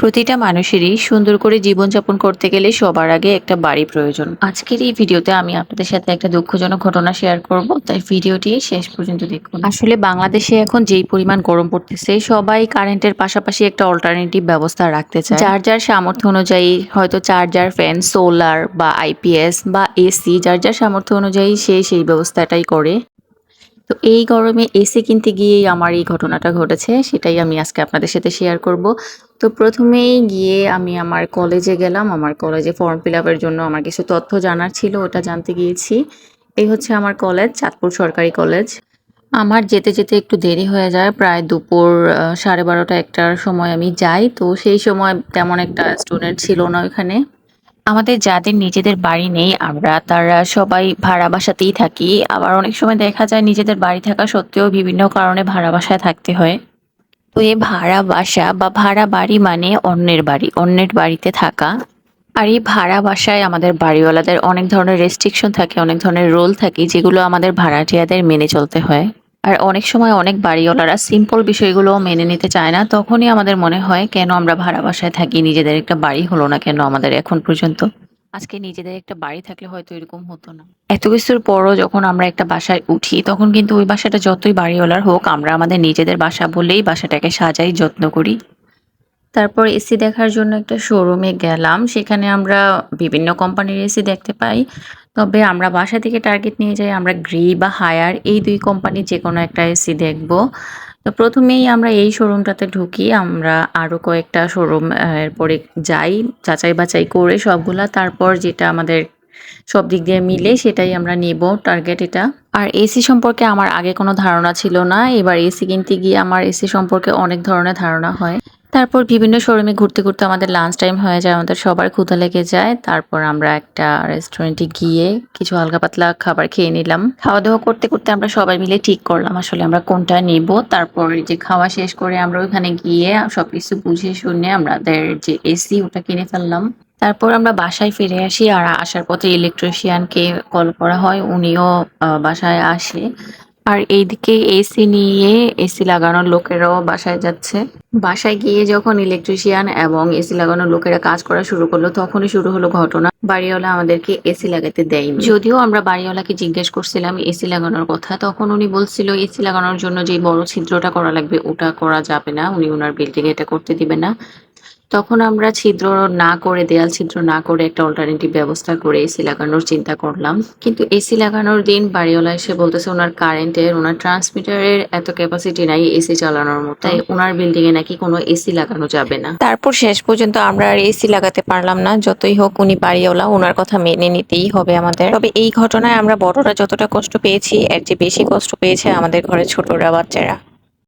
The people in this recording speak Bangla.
প্রতিটা মানুষেরই সুন্দর করে জীবনযাপন করতে গেলে সবার আগে একটা বাড়ি প্রয়োজন। আজকের এই ভিডিওতে আমি আপনাদের সাথে একটা দুঃখজনক ঘটনা শেয়ার করব, তাই ভিডিওটি শেষ পর্যন্ত দেখুন। আসলে বাংলাদেশে এখন যেই পরিমাণ গরম পড়তেছে, সবাই কারেন্টের পাশাপাশি একটা অল্টারনেটিভ ব্যবস্থা রাখতে চায়। যার যার সামর্থ্য অনুযায়ী হয়তো চার্জার ফ্যান সোলার বা আইপিএস বা এসি যার যার সামর্থ্য অনুযায়ী সে সেই ব্যবস্থাটাই করে। তো এই গরমে এসি কিনতে গিয়েই আমার এই ঘটনাটা ঘটেছে, সেটাই আমি আজকে আপনাদের সাথে শেয়ার করব। তো প্রথমেই গিয়ে আমি আমার কলেজে গেলাম, আমার কলেজে ফর্ম ফিল আপের জন্য আমার কিছু তথ্য জানার ছিল, ওটা জানতে গিয়েছি। এই হচ্ছে আমার কলেজ চাঁদপুর সরকারি কলেজ আমার যেতে যেতে একটু দেরি হয়ে যায়, প্রায় দুপুর সাড়ে বারোটা একটার সময় আমি যাই। তো সেই সময় তেমন একটা স্টুডেন্ট ছিল না ওখানে আমাদের যাদের নিজেদের বাড়ি নেই, আমরা তারা সবাই ভাড়া বাসাতেই থাকি। আবার অনেক সময় দেখা যায় নিজেদের বাড়ি থাকা সত্ত্বেও বিভিন্ন কারণে ভাড়া বাসায় থাকতে হয়। তো এই ভাড়া বাসা বা ভাড়া বাড়ি মানে অন্যের বাড়ি, অন্যের বাড়িতে থাকা। আর এই ভাড়া বাসায় আমাদের বাড়িওয়ালাদের অনেক ধরনের রেস্ট্রিকশন থাকে, অনেক ধরনের রোল থাকে যেগুলো আমাদের ভাড়াটিয়াদের মেনে চলতে হয়। আর অনেক সময় অনেক বাড়িওয়ালারা সিম্পল বিষয়গুলো মেনে নিতে চায় না তখনই আমাদের মনে হয় কেন আমরা ভাড়া বাসায় থাকি নিজেদের একটা বাড়ি হলো না কেন আমাদের এখন পর্যন্ত? আজকে নিজেদের একটা বাড়ি থাকলে হয়তো এরকম হতো না। এত কিছুর পরও যখন আমরা একটা বাসায় উঠি তখন কিন্তু ওই বাসাটা যতই বাড়িওয়ালার হোক আমরা আমাদের নিজেদের বাসা বলেই বাসাটাকে সাজাই যত্ন করি। তারপর এসি দেখার জন্য একটা শোরুমে গেলাম। সেখানে আমরা বিভিন্ন কোম্পানির এসি দেখতে পাই। তবে আমরা বাসা থেকে টার্গেট নিয়ে যাই, আমরা গ্রি বা হায়ার এই দুই কোম্পানির যে কোনো একটা এসি দেখব। তো প্রথমেই আমরা এই শোরুমটাতে ঢুকি। আমরা আরও কয়েকটা শোরুম এরপরে যাই, যাচাই বাছাই করে সবগুলা। তারপর যেটা আমাদের সব দিক দিয়ে মিলে সেটাই আমরা নেব, টার্গেট এটা। আর এসি সম্পর্কে আমার আগে কোনো ধারণা ছিল না। এবার এসি কিনতে গিয়ে আমার এসি সম্পর্কে অনেক ধরনের ধারণা হয়। তারপর বিভিন্ন শোরুমে ঘুরতে ঘুরতে আমাদের লাঞ্চ টাইম হয়ে যায়, আমাদের সবার ক্ষুধা লেগে যায়। তারপর আমরা একটা রেস্টুরেন্টে গিয়ে কিছু হালকা পাতলা খাবার খেয়ে নিলাম। খাওয়া দাওয়া করতে করতে আমরা সবাই মিলে ঠিক করলাম আসলে আমরা কোনটা নিব। তারপর যে খাওয়া শেষ করে আমরা ওখানে গিয়ে সবকিছু বুঝে শুনে আমাদের যে এসি ওটা কিনে ফেললাম। তারপর আমরা বাসায় ফিরে আসি আর আসার পথে ইলেকট্রিশিয়ানকে কল করা হয়। উনিও বাসায় আসে। আর এইদিকে এসি নিয়ে এসি লাগানোর লোকেরাও বাসায় যাচ্ছে। বাসায় গিয়ে যখন ইলেকট্রিশিয়ান এবং এসি লাগানোর লোকেরা কাজ করা শুরু করল, তখনই শুরু হলো ঘটনা। বাড়িওয়ালা আমাদেরকে এসি লাগাতে দেয়নি। যদিও আমরা বাড়িওয়ালাকে জিজ্ঞেস করছিলাম এসি লাগানোর কথা, তখন উনি বলছিল এসি লাগানোর জন্য যে বড় ছিদ্রটা করা লাগবে, ওটা করা যাবে না। উনি ওনার বিল্ডিং এটা করতে দিবে না। তখন আমরা ছিদ্র না করে, দেয়াল ছিদ্র না করে একটা অল্টারনেটিভ ব্যবস্থা করে এসি লাগানোর চিন্তা করলাম। কিন্তু এসি লাগানোর দিন বাড়িওয়ালা এসে বলতেছে, ওনার কারেন্টের ওনার ট্রান্সমিটারের এত ক্যাপাসিটি নাই এসি চালানোর মতো। তাই ওনার বিল্ডিং এ নাকি কোনো এসি লাগানো যাবে না। তারপর শেষ পর্যন্ত আমরা আর এসি লাগাতে পারলাম না। যতই হোক, উনি বাড়িওয়ালা, ওনার কথা মেনে নিতেই হবে আমাদের। তবে এই ঘটনায় আমরা বড়রা যতটা কষ্ট পেয়েছি, এর চেয়ে বেশি কষ্ট পেয়েছে আমাদের ঘরে ছোটরা, বাচ্চারা।